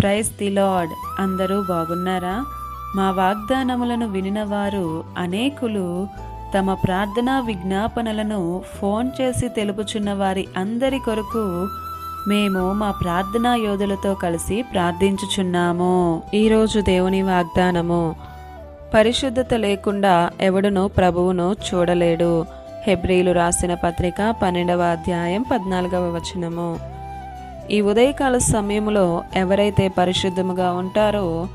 Praise the lord. అందరూ బాగున్నారా? మా వాగ్దానములను వినినవారు అనేకులు తమ ప్రార్థనా విజ్ఞాపనలను ఫోన్ చేసి తెలుపుచున్న వారి అందరి కొరకు మేము మా ప్రార్థనా యోధులతో కలిసి ప్రార్థించుచున్నాము. ఈరోజు దేవుని వాగ్దానము పరిశుద్ధత లేకుండా ఎవడును ప్రభువును చూడలేడు. హెబ్రీలు రాసిన పత్రిక పన్నెండవ అధ్యాయం పద్నాలుగవ వచనము. ఈ ఉదయకాల సమయంలో ఎవరైతే పరిశుద్ధముగా ఉంటారో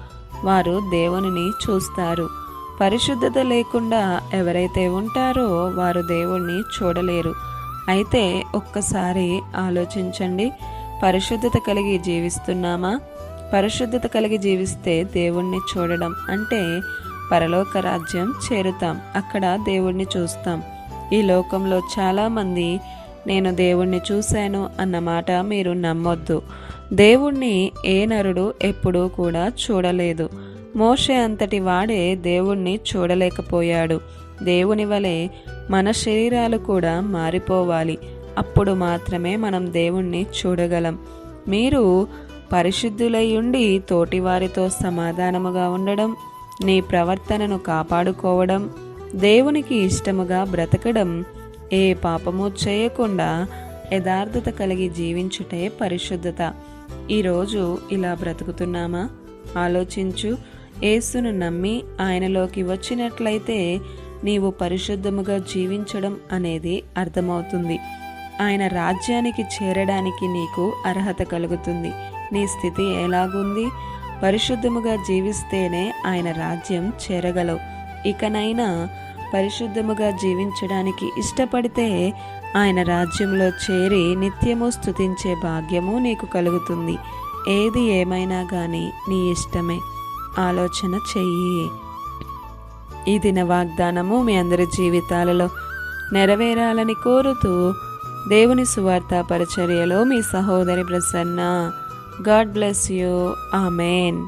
వారు దేవునిని చూస్తారు. పరిశుద్ధత లేకుండా ఎవరైతే ఉంటారో వారు దేవుణ్ణి చూడలేరు. అయితే ఒక్కసారి ఆలోచించండి. పరిశుద్ధత కలిగి జీవిస్తున్నామా? పరిశుద్ధత కలిగి జీవిస్తే దేవుణ్ణి చూడడం అంటే పరలోక రాజ్యం చేరుతాం. అక్కడ దేవుణ్ణి చూస్తాం. ఈ లోకంలో చాలామంది నేను దేవుణ్ణి చూశాను అన్న మాట మీరు నమ్మొద్దు. దేవుణ్ణి ఏ నరుడు ఎప్పుడూ కూడా చూడలేదు. మోషే అంతటి వాడే దేవుణ్ణి చూడలేకపోయాడు. దేవుని వలె మన శరీరాలు కూడా మారిపోవాలి. అప్పుడు మాత్రమే మనం దేవుణ్ణి చూడగలం. మీరు పరిశుద్ధులై ఉండి తోటివారితో సమాధానముగా ఉండడం నీ ప్రవర్తనను కాపాడుకోవడం దేవునికి ఇష్టముగా బ్రతకడం ఏ పాపము చేయకుండా యథార్థత కలిగి జీవించుటే పరిశుద్ధత. ఈరోజు ఇలా బ్రతుకుతున్నామా? ఆలోచించు. యేసును నమ్మి ఆయనలోకి వచ్చినట్లయితే నీవు పరిశుద్ధముగా జీవించడం అనేది అర్థమవుతుంది. ఆయన రాజ్యానికి చేరడానికి నీకు అర్హత కలుగుతుంది. నీ స్థితి ఎలాగుంది? పరిశుద్ధముగా జీవిస్తేనే ఆయన రాజ్యం చేరగలవు. ఇకనైనా పరిశుద్ధముగా జీవించడానికి ఇష్టపడితే ఆయన రాజ్యంలో చేరి నిత్యము స్తుతించే భాగ్యము నీకు కలుగుతుంది. ఏది ఏమైనా కానీ నీ ఇష్టమే. ఆలోచన చెయ్యి. ఈ దిన వాగ్దానము మీ అందరి జీవితాలలో నెరవేరాలని కోరుతూ దేవుని సువార్త పరిచర్యలో మీ సహోదరి Prasanna. God bless you. Amen.